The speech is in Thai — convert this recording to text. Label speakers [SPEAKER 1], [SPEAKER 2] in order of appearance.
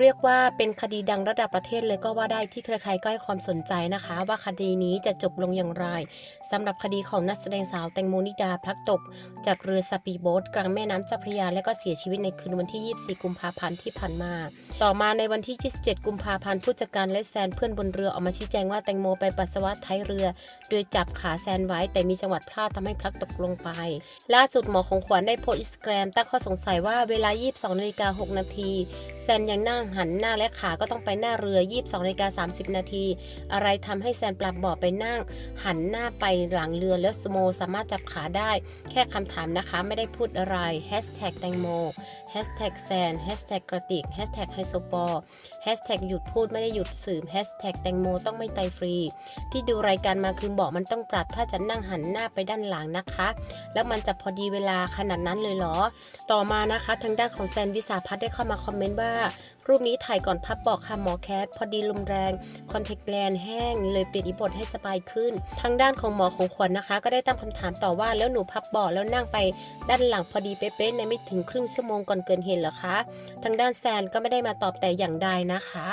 [SPEAKER 1] เรียกว่าเป็นคดีดังระดับประเทศเลยก็ว่าได้ที่ใครๆก็ให้ความสนใจนะคะ ว่าคดีนี้จะจบลงอย่างไรสำหรับคดีของนักแสดงสาวแตงโมนิดาพลัดตก จากเรือสปีดโบ๊ทกลางแม่น้ำเจ้าพระยาและก็เสียชีวิตในคืนวันที่ 24 กุมภาพันธ์ที่ผ่านมา ต่อมาในวันที่ 27 กุมภาพันธ์ผู้จัดการและแซนเพื่อนบนเรือออกมาชี้แจงว่าแตงโมไปปัสสาวะท้ายเรือ โดยจับขาแซนไว้แต่มีจังหวัดพลาดทำให้พลัดตกลงไป ล่าสุดหมอของขวัญได้โพสต์อินสตาแกรมตั้งข้อสงสัยว่าเวลา 22นาฬิกา6นาทีแซนยังนั่งหันหน้าและขาก็ต้องไปหน้าเรือ 22นาฬิกา30 นาที อะไรทำให้แซนปรับเบาะไปนั่ง หันหน้าไปหลังเรือแล้วสโมสามารถจับขาได้ แค่คำถามนะคะไม่ได้พูดอะไร Hashtag แตงโม Hashtag แซน Hashtag กระติก Hashtag ไฮโซปอล Hashtag หยุดพูดไม่ได้หยุดสืบ Hashtag แตงโมต้องไม่ไตฟรี ที่ดูรายการมาคือบอกมันต้องปรับถ้าจะนั่งหันหน้าไปด้านหลังนะคะ แล้วมันจะพอดีเวลาขนาดนั้นเลยเหรอ ต่อมานะคะ ทางด้านของแซนวิสาพัฒน์ได้เข้ามาคอมเมนต์ว่า รูปนี้ถ่ายก่อนพับบอกค่ะหมอแคทพอดีลมแรงคอนแทคแลนแห้ง เลยเปลี่ยนอิบทให้สบายขึ้น ทางด้านของหมอของขวัญนะคะ ก็ได้ตั้งคำถามต่อว่าแล้วหนูพับเบาะแล้วนั่งไปด้านหลังพอดีเป๊ะๆในไม่ถึงครึ่งชั่วโมงก่อนเกินเหตุเหรอคะ ทางด้านแซนก็ไม่ได้มาตอบแต่อย่างใดนะคะ